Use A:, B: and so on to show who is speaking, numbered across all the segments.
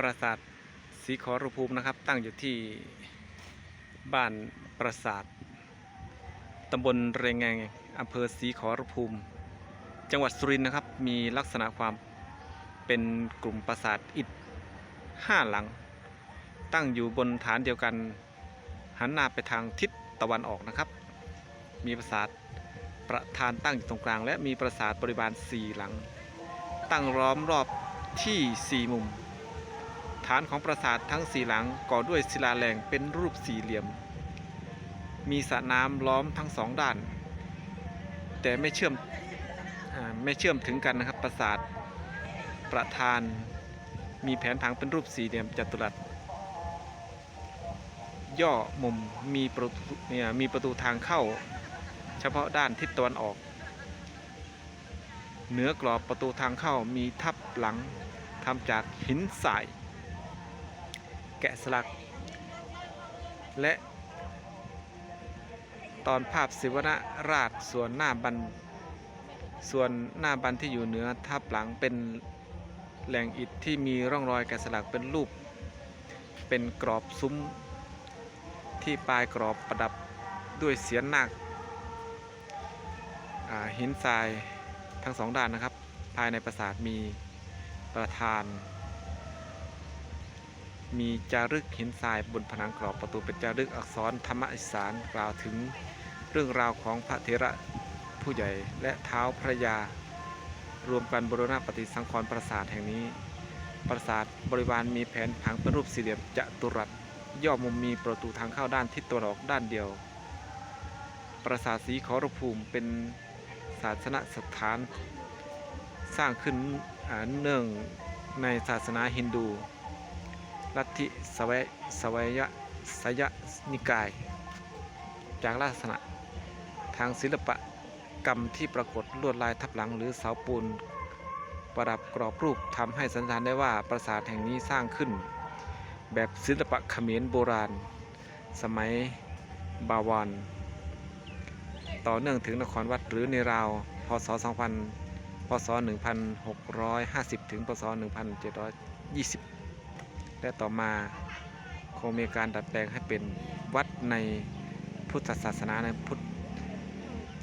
A: ปราสาทศรีขอรภูมินะครับ ตั้งอยู่ที่บ้านปราสาทตำบลเรงแงงอำเภอศรีขอรภูมิ จังหวัดสุรินทร์นะครับ มีลักษณะความเป็นกลุ่มปราสาทอิฐห้าหลัง ตั้งอยู่บนฐานเดียวกันหันหน้าไปทางทิศตะวันออกนะครับ มีปราสาทประธานตั้งอยู่ตรงกลาง และมีปราสาทบริบาลสี่หลัง ตั้งล้อมรอบที่สี่มุม ฐานของปราสาททั้งสี่หลังก่อด้วยศิลาแรงเป็นรูปสี่เหลี่ยม มีสระน้ำล้อมทั้งสองด้าน แต่ไม่เชื่อมอไม่เชื่อมถึงกันนะครับปราสาทประธานมีแผนผังเป็นรูปสี่เหลี่ยมจัตุรัส ย่อมุมมีประตูเนี่ยมีประตูทางเข้า เฉพาะด้านทิศตะวันออก เหนือกรอบประตูทางเข้ามีทับหลังทำจากหินทราย แกะสลัก และตอนภาพศิวนาราชส่วนหน้าบันส่วนหน้าบันที่อยู่เหนือทับหลังเป็นแหล่งอิฐที่มีร่องรอยแกะสลักเป็นรูป เป็นกรอบซุ้ม ที่ปลายกรอบประดับด้วยเสียนนาคอ่าหินทรายทั้งสองด้านนะครับ ภายในปราสาทมีประธาน มีจารึกหินทรายบนผนังกรอบประตูเป็นจารึกอักษรธรรมอิสานกล่าวถึงเรื่องราวของพระเถระผู้ใหญ่และเท้าวพระยา รวมกันบรณปฏิสังขรณ์ปราสาทแห่งนี้ ปราสาทบริวารมีแผนผังเป็นรูปสี่เหลี่ยมจัตุรัส ย่อมุมมีประตูทางเข้าด้านทิศตะวันออกด้านเดียว ปราสาทสีขอรภูมิเป็นศาสนสถาน สร้างขึ้นเนื่องในศาสนาฮินดู ลัทธิสวัยสวัยสยนิกาย จากลักษณะทางศิลปกรรมที่ปรากฏลวดลายทับหลังหรือเสาปูนประดับกรอบรูปทำให้สันนิษฐานได้ว่าปราสาทแห่งนี้สร้างขึ้น แบบศิลปะเขมรโบราณ สมัยบาวรต่อเนื่องถึงนครวัดหรือในราว พศ 2000 พศ 1650 ถึง พศ 1720 และต่อมาคงมีการดัดแปลงให้เป็นวัดในพุทธศาสนาในพุทธ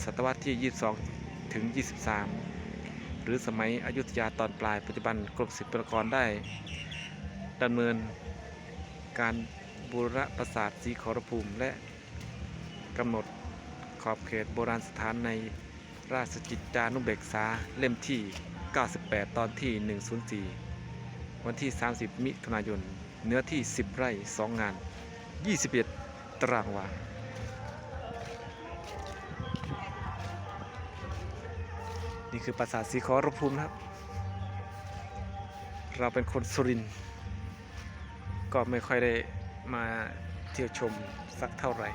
A: ศตวรรษที่ 22 ถึง 23 หรือสมัยอยุธยาตอนปลายปัจจุบันกรมศิลปากรได้ดำเนินการบูรณะปราสาทสีขอรภูมิและกำหนดขอบเขตโบราณสถานในราชกิจจานุเบกษาเล่มที่ 98 ตอนที่ 104 วันที่ 30 มิถุนายน เนื้อที่ 10 ไร่ 2 งาน 21 ตารางวานี่คือปราสาทสีขอรภูมินะครับ เราเป็นคนสุรินทร์ก็ไม่ค่อยได้มาเที่ยวชมสักเท่าไหร่